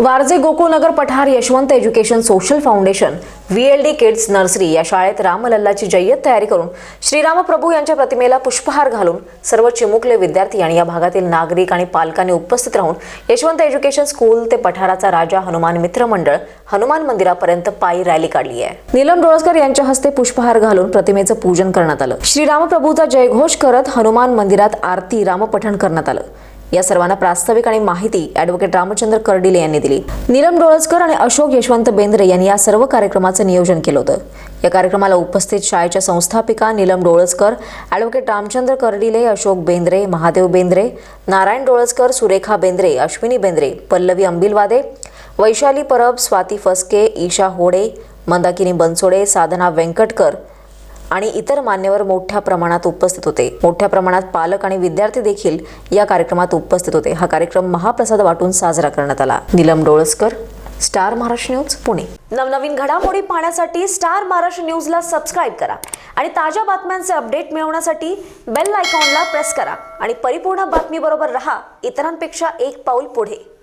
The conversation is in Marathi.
Warje Gokulnagar Pathar Yashwant education social foundation VLD kids nursery या शाळेत रामलल्लाची जय्यत तयारी करून श्रीरामप्रभू यांच्या प्रतिमेला पुष्पहार घालून सर्व चिमुकले विद्यार्थी आणि या भागातील नागरिक आणि पालकांनी उपस्थित राहून यशवंत एज्युकेशन स्कूल ते पठाराचा राजा हनुमान मित्र मंडळ हनुमान मंदिरापर्यंत पायी रॅली काढली आहे. नीलम डोळसकर यांच्या हस्ते पुष्पहार घालून प्रतिमेचं पूजन करण्यात आलं. श्रीरामप्रभूचा जयघोष करत हनुमान मंदिरात आरती रामपठण करण्यात आलं. या सर्वांना प्रास्ताविक आणि माहिती ॲडव्होकेट रामचंद्र कर्डिले यांनी दिली. नीलम डोळसकर आणि अशोक यशवंत बेंद्रे यांनी या सर्व कार्यक्रमाचं नियोजन केलं होतं. या कार्यक्रमाला उपस्थित शाळेच्या संस्थापिका नीलम डोळसकर ॲडव्होकेट रामचंद्र कर्डिले अशोक बेंद्रे महादेव बेंद्रे नारायण डोळसकर सुरेखा बेंद्रे अश्विनी बेंद्रे पल्लवी अंबिलवादे वैशाली परब स्वाती फसके ईशा होडे मंदाकिनी बनसोडे साधना व्यंकटकर आणि इतर मान्यवर मोठ्या प्रमाणात उपस्थित होते. मोठ्या प्रमाणात पालक आणि विद्यार्थी देखील या कार्यक्रमात उपस्थित होते. हा कार्यक्रम महाप्रसाद वाटून साजरा करण्यात आला. Neelam Dolaskar star Maharashtra news Pune. नवनवीन घडामोडी पाहण्यासाठी स्टार महाराष्ट्र न्यूजला सबस्क्राईब करा आणि ताज्या बातम्यांचे अपडेट मिळवण्यासाठी बेल आयकॉनला प्रेस करा आणि परिपूर्ण बातमीबरोबर रहा. इतरांपेक्षा एक पाऊल पुढे.